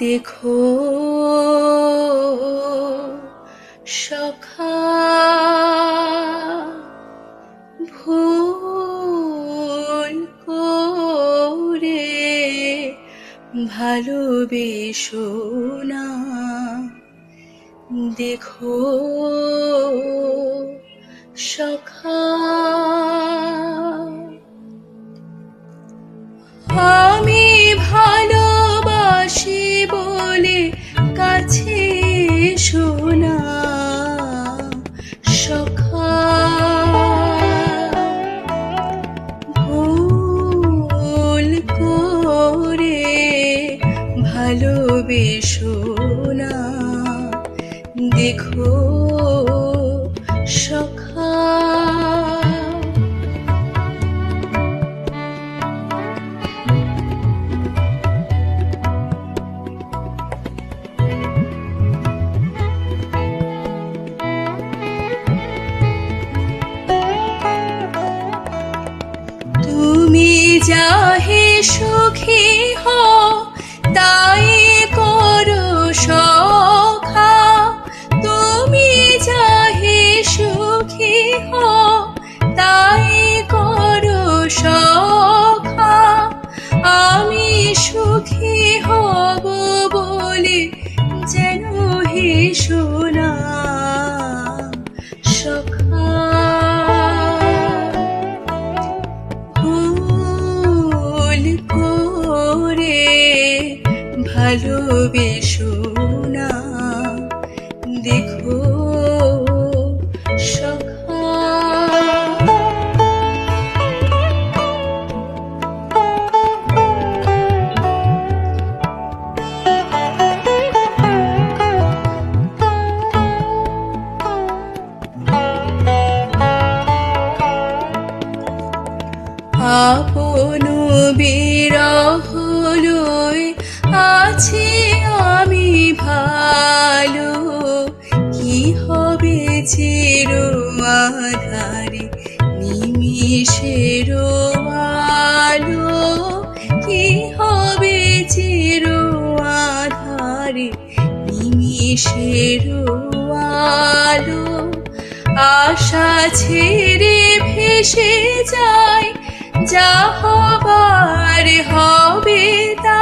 দেখো সখা ভালোবেসো না। দেখো সখা ভালোবেসো না দেখো সখা। তুমি যাহে সুখী হও তাই করো সখা। তুমি যাহে সুখী হো তাই করো সখা। আমি সুখী হব বলে যেন হে সখা ভালোবেসো না দেখো আপন বিরহ চির আধারে নিমিষের আলো। কি হবে চির আধারে নিমিষের আলো? আশা ছেড়ে ভেসে যায়, যা হবার হবে তাই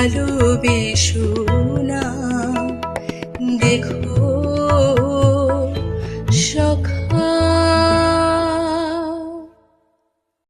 ভালোবেসো না। দেখো